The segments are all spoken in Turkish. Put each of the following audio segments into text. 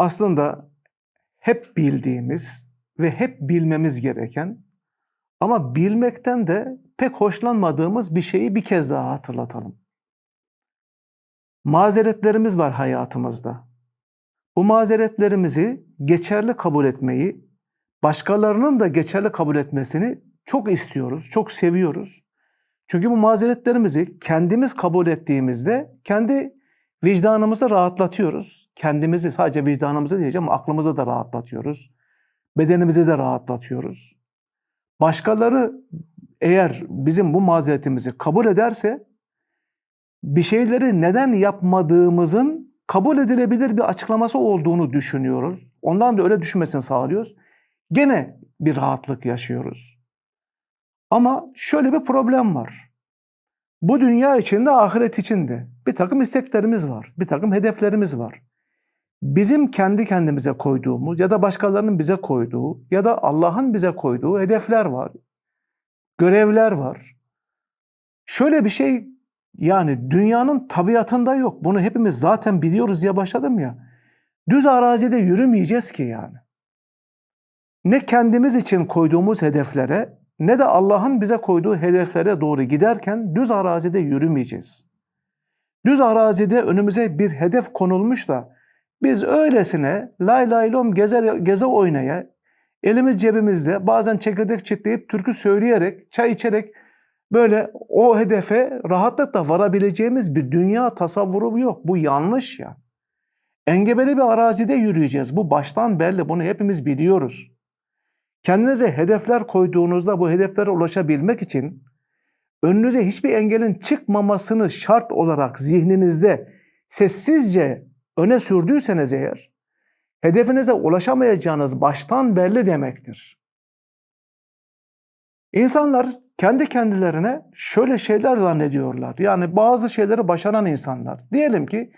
aslında hep bildiğimiz ve hep bilmemiz gereken ama bilmekten de pek hoşlanmadığımız bir şeyi bir kez daha hatırlatalım. Mazeretlerimiz var hayatımızda. Bu mazeretlerimizi geçerli kabul etmeyi, başkalarının da geçerli kabul etmesini çok istiyoruz, çok seviyoruz. Çünkü bu mazeretlerimizi kendimiz kabul ettiğimizde kendi vicdanımızı rahatlatıyoruz. Kendimizi sadece vicdanımızı diyeceğim ama aklımızı da rahatlatıyoruz. Bedenimizi de rahatlatıyoruz. Başkaları eğer bizim bu mazeretimizi kabul ederse bir şeyleri neden yapmadığımızın kabul edilebilir bir açıklaması olduğunu düşünüyoruz. Ondan da öyle düşünmesini sağlıyoruz. Gene bir rahatlık yaşıyoruz. Ama şöyle bir problem var. Bu dünya içinde, ahiret içinde bir takım isteklerimiz var, bir takım hedeflerimiz var. Bizim kendi kendimize koyduğumuz ya da başkalarının bize koyduğu ya da Allah'ın bize koyduğu hedefler var, görevler var. Şöyle bir şey yani dünyanın tabiatında yok. Bunu hepimiz zaten biliyoruz diye başladım ya. Düz arazide yürümeyeceğiz ki yani. Ne kendimiz için koyduğumuz hedeflere ne de Allah'ın bize koyduğu hedeflere doğru giderken düz arazide yürümeyeceğiz. Düz arazide önümüze bir hedef konulmuş da biz öylesine lay lay lom geze, geze oynaya, elimiz cebimizde bazen çekirdek çitleyip türkü söyleyerek, çay içerek böyle o hedefe rahatlıkla varabileceğimiz bir dünya tasavvuru yok. Bu yanlış ya. Engebeli bir arazide yürüyeceğiz. Bu baştan belli. Bunu hepimiz biliyoruz. Kendinize hedefler koyduğunuzda bu hedeflere ulaşabilmek için önünüze hiçbir engelin çıkmamasını şart olarak zihninizde sessizce öne sürdüyseniz eğer, hedefinize ulaşamayacağınız baştan belli demektir. İnsanlar kendi kendilerine şöyle şeyler zannediyorlar. Yani bazı şeyleri başaran insanlar. Diyelim ki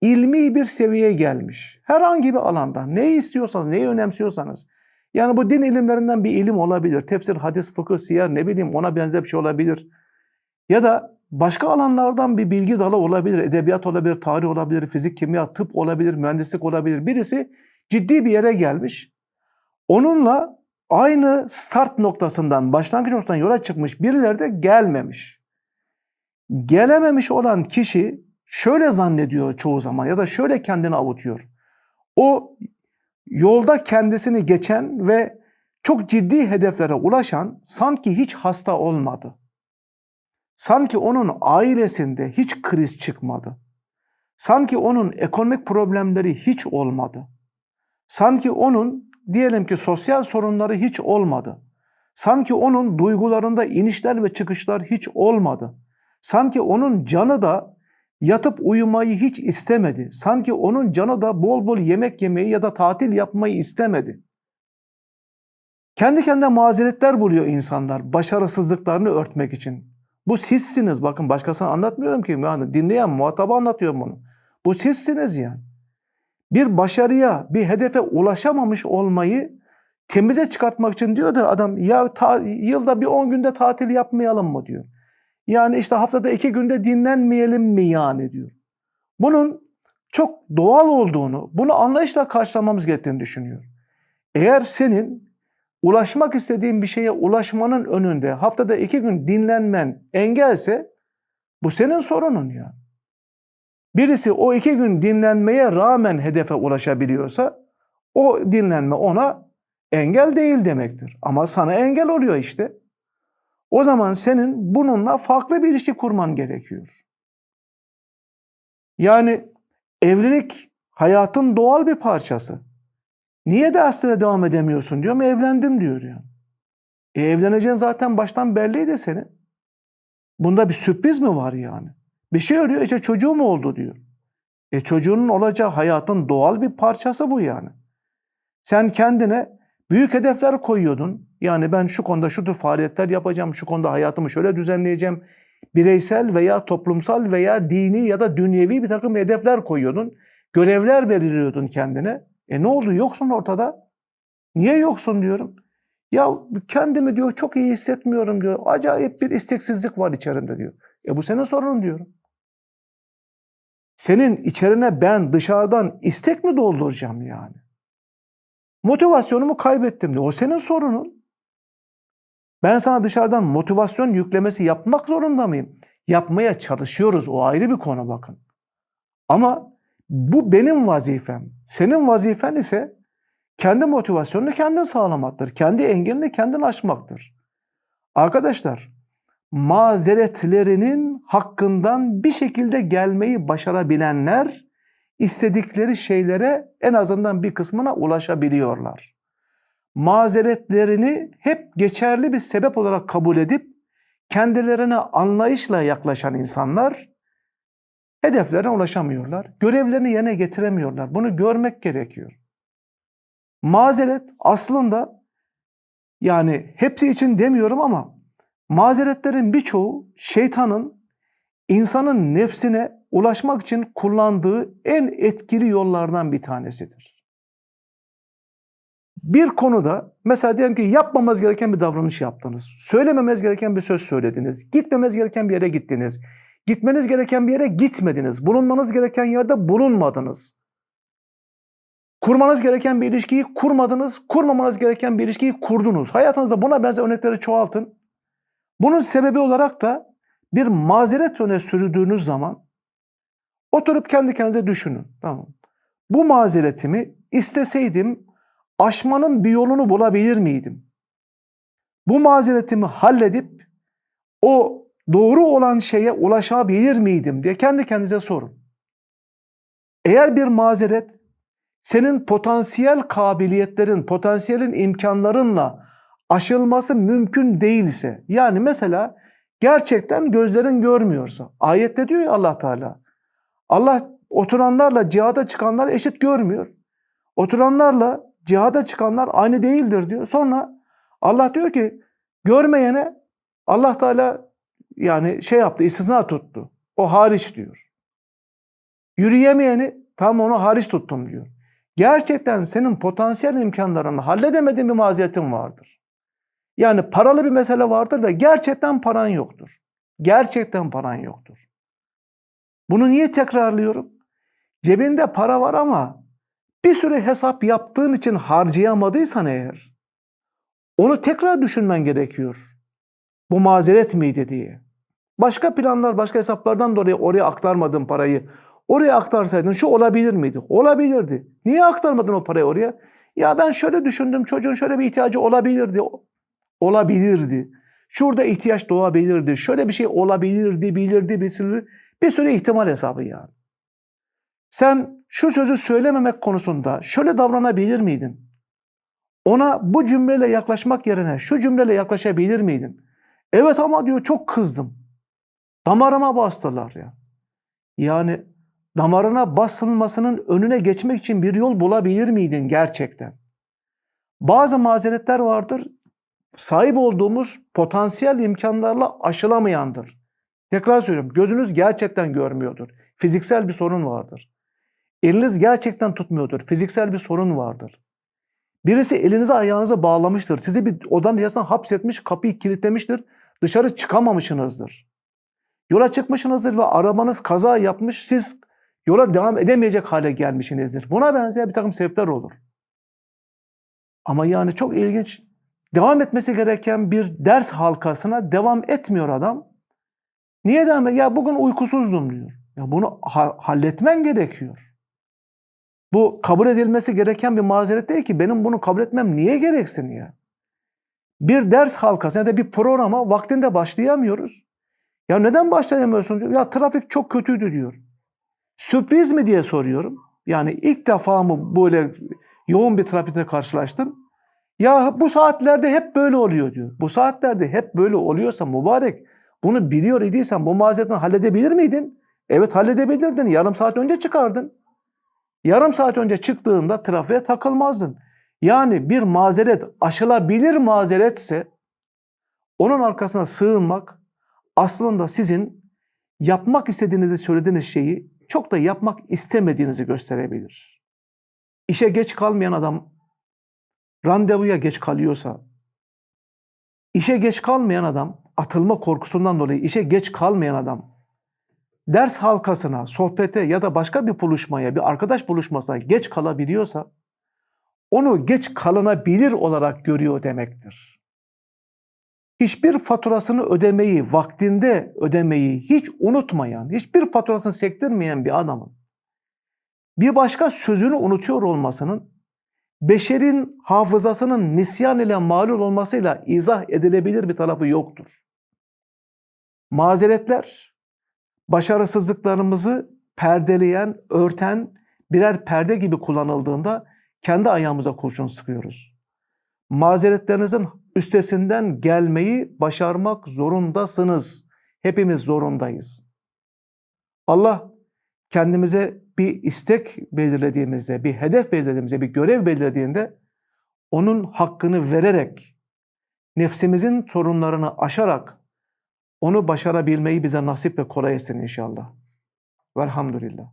ilmi bir seviyeye gelmiş. Herhangi bir alanda neyi istiyorsanız, neyi önemsiyorsanız. Yani bu din ilimlerinden bir ilim olabilir. Tefsir, hadis, fıkıh, siyer ne bileyim ona benzer bir şey olabilir. Ya da başka alanlardan bir bilgi dalı olabilir. Edebiyat olabilir, tarih olabilir, fizik, kimya, tıp olabilir, mühendislik olabilir. Birisi ciddi bir yere gelmiş. Onunla aynı start noktasından, başlangıç noktasından yola çıkmış birileri de gelmemiş. Gelememiş olan kişi şöyle zannediyor çoğu zaman ya da şöyle kendini avutuyor. O yolda kendisini geçen ve çok ciddi hedeflere ulaşan sanki hiç hasta olmadı. Sanki onun ailesinde hiç kriz çıkmadı. Sanki onun ekonomik problemleri hiç olmadı. Sanki onun diyelim ki sosyal sorunları hiç olmadı. Sanki onun duygularında inişler ve çıkışlar hiç olmadı. Sanki onun canı da yatıp uyumayı hiç istemedi. Sanki onun canı da bol bol yemek yemeyi ya da tatil yapmayı istemedi. Kendi kendine mazeretler buluyor insanlar başarısızlıklarını örtmek için. Bu sizsiniz bakın başkasına anlatmıyorum ki yani dinleyen muhataba anlatıyorum bunu. Bu sizsiniz yani. Bir başarıya, bir hedefe ulaşamamış olmayı temize çıkartmak için diyor da adam ya ta, yılda bir 10 günde tatil yapmayalım mı diyor. Yani işte haftada iki günde dinlenmeyelim mi yani diyor. Bunun çok doğal olduğunu, bunu anlayışla karşılamamız gerektiğini düşünüyor. Eğer senin ulaşmak istediğin bir şeye ulaşmanın önünde haftada iki gün dinlenmen engelse bu senin sorunun ya. Birisi o iki gün dinlenmeye rağmen hedefe ulaşabiliyorsa o dinlenme ona engel değil demektir. Ama sana engel oluyor işte. O zaman senin bununla farklı bir ilişki kurman gerekiyor. Yani evlilik hayatın doğal bir parçası. Niye derslere devam edemiyorsun diyor ama evlendim diyor ya. E evleneceğin zaten baştan belliydi senin. Bunda bir sürpriz mi var yani? Bir şey arıyor işte çocuğum oldu diyor. E çocuğunun olacağı hayatın doğal bir parçası bu yani. Sen kendine büyük hedefler koyuyordun. Yani ben şu konuda şu tür faaliyetler yapacağım, şu konuda hayatımı şöyle düzenleyeceğim. Bireysel veya toplumsal veya dini ya da dünyevi bir takım hedefler koyuyordun. Görevler belirliyordun kendine. E ne oldu? Yoksun ortada. Niye yoksun diyorum. Ya kendimi diyor çok iyi hissetmiyorum diyor. Acayip bir isteksizlik var içerimde diyor. E bu senin sorunun diyorum. Senin içerine ben dışarıdan istek mi dolduracağım yani? Motivasyonumu kaybettim diyor. O senin sorunun. Ben sana dışarıdan motivasyon yüklemesi yapmak zorunda mıyım? Yapmaya çalışıyoruz. O ayrı bir konu bakın. Ama bu benim vazifem. Senin vazifen ise kendi motivasyonunu kendin sağlamaktır. Kendi engelini kendin aşmaktır. Arkadaşlar, mazeretlerinin hakkından bir şekilde gelmeyi başarabilenler istedikleri şeylere en azından bir kısmına ulaşabiliyorlar. Mazeretlerini hep geçerli bir sebep olarak kabul edip kendilerine anlayışla yaklaşan insanlar hedeflerine ulaşamıyorlar. Görevlerini yerine getiremiyorlar. Bunu görmek gerekiyor. Mazeret aslında yani hepsi için demiyorum ama mazeretlerin birçoğu şeytanın insanın nefsine ulaşmak için kullandığı en etkili yollardan bir tanesidir. Bir konuda mesela diyelim ki yapmamız gereken bir davranış yaptınız. Söylememez gereken bir söz söylediniz. Gitmemez gereken bir yere gittiniz. Gitmeniz gereken bir yere gitmediniz. Bulunmanız gereken yerde bulunmadınız. Kurmanız gereken bir ilişkiyi kurmadınız. Kurmamanız gereken bir ilişkiyi kurdunuz. Hayatınızda buna benzer örnekleri çoğaltın. Bunun sebebi olarak da bir mazeret öne sürdüğünüz zaman oturup kendi kendinize düşünün. Tamam. Bu mazeretimi isteseydim aşmanın bir yolunu bulabilir miydim? Bu mazeretimi halledip o doğru olan şeye ulaşabilir miydim diye kendi kendinize sorun. Eğer bir mazeret senin potansiyel kabiliyetlerin, potansiyelin imkanlarınla aşılması mümkün değilse, yani mesela gerçekten gözlerin görmüyorsa, ayette diyor ya Allah Teala, Allah oturanlarla cihada çıkanlar eşit görmüyor. Oturanlarla cihada çıkanlar aynı değildir diyor. Sonra Allah diyor ki görmeyene Allah Teala yani şey yaptı, istisna tuttu. O hariç diyor. Yürüyemeyeni tam onu hariç tuttum diyor. Gerçekten senin potansiyel imkanlarını halledemediğin bir maziyetin vardır. Yani paralı bir mesele vardır ve gerçekten paran yoktur. Gerçekten paran yoktur. Bunu niye tekrarlıyorum? Cebinde para var ama bir sürü hesap yaptığın için harcayamadıysan eğer onu tekrar düşünmen gerekiyor. Bu mazeret miydi diye. Başka planlar, başka hesaplardan dolayı oraya aktarmadın parayı. Oraya aktarsaydın şu olabilir miydi? Olabilirdi. Niye aktarmadın o parayı oraya? Ya ben şöyle düşündüm çocuğun şöyle bir ihtiyacı olabilirdi. Olabilirdi. Şurada ihtiyaç doğabilirdi. Şöyle bir şey olabilirdi, bilirdi, bir sürü, bir sürü ihtimal hesabı yani. Sen şu sözü söylememek konusunda şöyle davranabilir miydin? Ona bu cümleyle yaklaşmak yerine şu cümleyle yaklaşabilir miydin? Evet ama diyor çok kızdım. Damarıma bastılar ya. Yani damarına basılmasının önüne geçmek için bir yol bulabilir miydin gerçekten? Bazı mazeretler vardır. Sahip olduğumuz potansiyel imkanlarla aşılamayandır. Tekrar söylüyorum. Gözünüz gerçekten görmüyordur. Fiziksel bir sorun vardır. Eliniz gerçekten tutmuyordur. Fiziksel bir sorun vardır. Birisi elinizi ayağınıza bağlamıştır. Sizi bir odanın içerisine hapsetmiş, kapıyı kilitlemiştir. Dışarı çıkamamışsınızdır. Yola çıkmışsınızdır ve arabanız kaza yapmış. Siz yola devam edemeyecek hale gelmişsinizdir. Buna benzer bir takım sebepler olur. Ama yani çok ilginç. Devam etmesi gereken bir ders halkasına devam etmiyor adam. Niye devam ediyor? Ya bugün uykusuzdum diyor. Ya bunu ha- halletmen gerekiyor. Bu kabul edilmesi gereken bir mazeret değil ki. Benim bunu kabul etmem niye gereksin ya? Bir ders halkası ya da bir programa vaktinde başlayamıyoruz. Ya neden başlayamıyorsunuz? Ya trafik çok kötüydü diyor. Sürpriz mi diye soruyorum. Yani ilk defa mı böyle yoğun bir trafikte karşılaştın? Ya bu saatlerde hep böyle oluyor diyor. Bu saatlerde hep böyle oluyorsa mübarek bunu biliyor idiysen bu mazeretini halledebilir miydin? Evet halledebilirdin. Yarım saat önce çıkardın. Yarım saat önce çıktığında trafiğe takılmazdın. Yani bir mazeret aşılabilir mazeretse onun arkasına sığınmak aslında sizin yapmak istediğinizi söylediğiniz şeyi çok da yapmak istemediğinizi gösterebilir. İşe geç kalmayan adam randevuya geç kalıyorsa, işe geç kalmayan adam, atılma korkusundan dolayı işe geç kalmayan adam, ders halkasına, sohbete ya da başka bir buluşmaya, bir arkadaş buluşmasına geç kalabiliyorsa onu geç kalınabilir olarak görüyor demektir. Hiçbir faturasını ödemeyi, vaktinde ödemeyi hiç unutmayan, hiçbir faturasını sektirmeyen bir adamın bir başka sözünü unutuyor olmasının beşerin hafızasının nisyan ile malul olmasıyla izah edilebilir bir tarafı yoktur. Mazeretler, başarısızlıklarımızı perdeleyen, örten birer perde gibi kullanıldığında kendi ayağımıza kurşun sıkıyoruz. Mazeretlerinizin üstesinden gelmeyi başarmak zorundasınız. Hepimiz zorundayız. Allah kendimize bir istek belirlediğimizde, bir hedef belirlediğimizde, bir görev belirlediğinde onun hakkını vererek, nefsimizin sorunlarını aşarak onu başarabilmeyi bize nasip ve kolay etsin inşallah. Velhamdülillah.